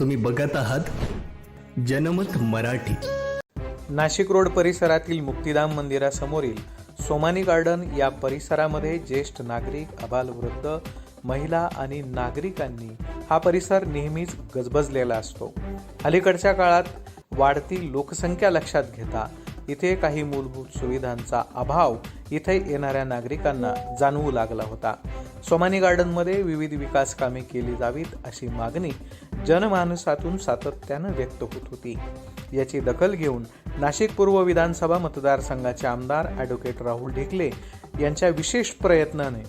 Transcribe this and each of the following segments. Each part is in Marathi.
तुम्ही बघत आहात जनमत मराठी. नाशिक रोड परिसरातील मुक्तिधाम मंदिरासमोरील सोमानी गार्डन या परिसरामध्ये ज्येष्ठ नागरिक अबालवृद्ध महिला आणि नागरिकांनी हा परिसर नेहमीच गजबजलेला असतो. अलीकडच्या काळात वाढती लोकसंख्या लक्षात घेता इथे काही मूलभूत सुविधांचा अभाव इथे येणाऱ्या नागरिकांना जाणवू लागला होता. सोमानी गार्डनमध्ये विविध विकास कामे केली जावीत अशी मागणी जनमानसातून सातत्यानं व्यक्त होत होती. याची दखल घेऊन नाशिक पूर्व विधानसभा मतदारसंघाचे आमदार ॲडव्होकेट राहुल ढेकले यांच्या विशेष प्रयत्नाने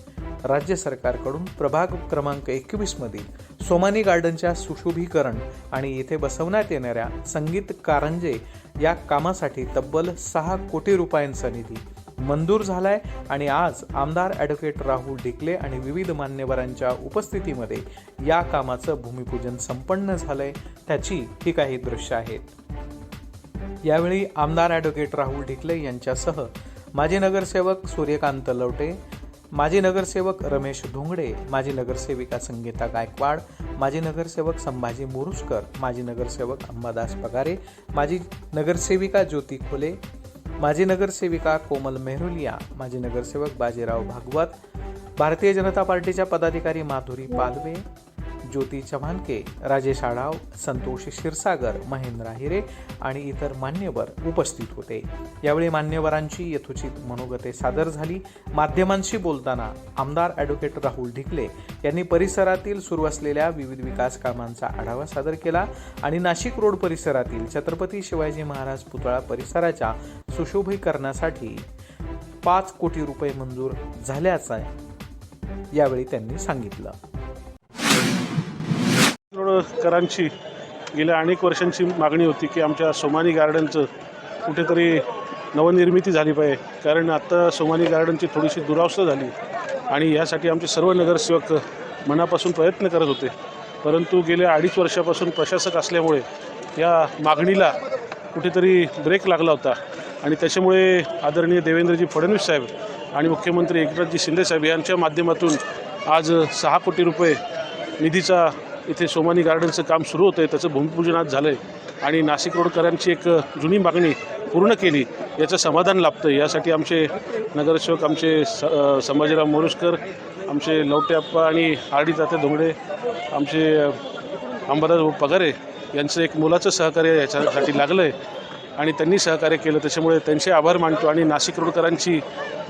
राज्य सरकारकडून प्रभाग क्रमांक एकवीसमधील सोमानी गार्डनच्या सुशोभीकरण आणि येथे बसवण्यात येणाऱ्या संगीत कारंजे या कामासाठी तब्बल सहा कोटी रुपयांचा निधी मंजूर झालाय आणि आज आमदार ॲडव्होकेट राहुल ढिकले आणि विविध मान्यवरांच्या उपस्थितीमध्ये या कामाचं भूमिपूजन संपन्न झालंय त्याची ही काही दृश्य आहेत. यावेळी आमदार ॲडव्होकेट राहुल ढिकले यांच्यासह माजी नगरसेवक सूर्यकांत लवटे माजी नगरसेवक रमेश धोंगडे माजी नगरसेविका संगीता गायकवाड माजी नगरसेवक संभाजी मोरुसकर माजी नगरसेवक अंबादास पगारे माजी नगरसेविका ज्योती खोले माजी नगरसेविका कोमल मेहरुलिया माजी नगरसेवक बाजीराव भागवत भारतीय जनता पार्टीच्या पदाधिकारी माधुरी पालवे ज्योती चव्हाणके राजेश आढाव संतोष क्षीरसागर महेंद्र हिरे आणि इतर मान्यवर उपस्थित होते. यावेळी मान्यवरांची यथोचित मनोगते सादर झाली. माध्यमांशी बोलताना आमदार ॲडव्होकेट राहुल ढिकले यांनी परिसरातील सुरू असलेल्या विविध विकास कामांचा आढावा सादर केला आणि नाशिक रोड परिसरातील छत्रपती शिवाजी महाराज पुतळा परिसराच्या सुशोभीकरणासाठी पाच कोटी रुपये मंजूर झाल्याचं यावेळी त्यांनी सांगितलं. करांची गेल्या अनेक वर्षांची मागणी होती की आमच्या सोमानी गार्डनचं कुठेतरी नवनिर्मिती झाली पाहिजे. कारण आत्ता सोमानी गार्डनची थोडीशी दुरावस्था झाली आणि यासाठी आमचे सर्व नगरसेवक मनापासून प्रयत्न करत होते. परंतु गेल्या अडीच वर्षापासून प्रशासक असल्यामुळे या मागणीला कुठेतरी ब्रेक लागला होता. आणि त्याच्यामुळे आदरणीय देवेंद्रजी फडणवीस साहेब आणि मुख्यमंत्री एकनाथजी शिंदे साहेब यांच्या माध्यमातून आज सहा कोटी रुपये निधीचा इथे सोमानी गार्डनचं काम सुरू होतं आहे त्याचं भूमिपूजन आज झालं आहे आणि नाशिक रोडकरांची एक जुनी मागणी पूर्ण केली याचं समाधान लाभतं यासाठी आमचे नगरसेवक आमचे स संभाजीराव मोरुसकर आमचे लवट्याप्पा आणि आरडी तात्या धोंगडे आमचे अंबादास पगारे यांचं एक मुलाचं सहकार्य याच्यासाठी लागलं आहे आणि त्यांनी सहकार्य केलं. त्याच्यामुळे त्यांचे आभार मानतो आणि नाशिक रोडकरांची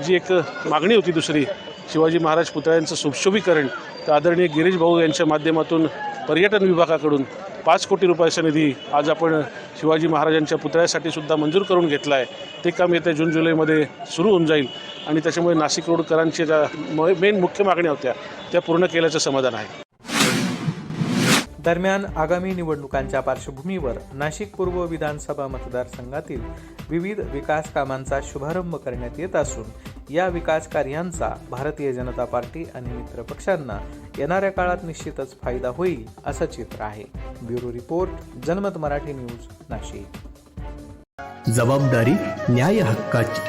जी एक मागणी होती दुसरी शिवाजी महाराज पुतळ्यांचं सुशोभीकरण तर आदरणीय गिरीश भाऊ यांच्या माध्यमातून पर्यटन विभागाकडून पाच कोटी रुपयाचा निधी आज आपण शिवाजी महाराजांच्या पुतळ्यासाठी सुद्धा मंजूर करून घेतला आहे ते काम येत्या जून जुलैमध्ये सुरू होऊन जाईल आणि त्याच्यामुळे नाशिक रोडकरांच्या ज्या मेन मुख्य मागण्या होत्या त्या पूर्ण केल्याचं समाधान आहे. दरम्यान आगामी निवडणुकांच्या पार्श्वभूमीवर नाशिक पूर्व विधानसभा मतदारसंघातील विविध विकास कामांचा शुभारंभ करण्यात येत असून या विकास कार्यांचा भारतीय जनता पार्टी आणि मित्र पक्षांना येणाऱ्या काळात निश्चितच फायदा होईल असं चित्र आहे. ब्युरो रिपोर्ट जनमत मराठी न्यूज नाशिक. जबाबदारी न्याय हक्काची.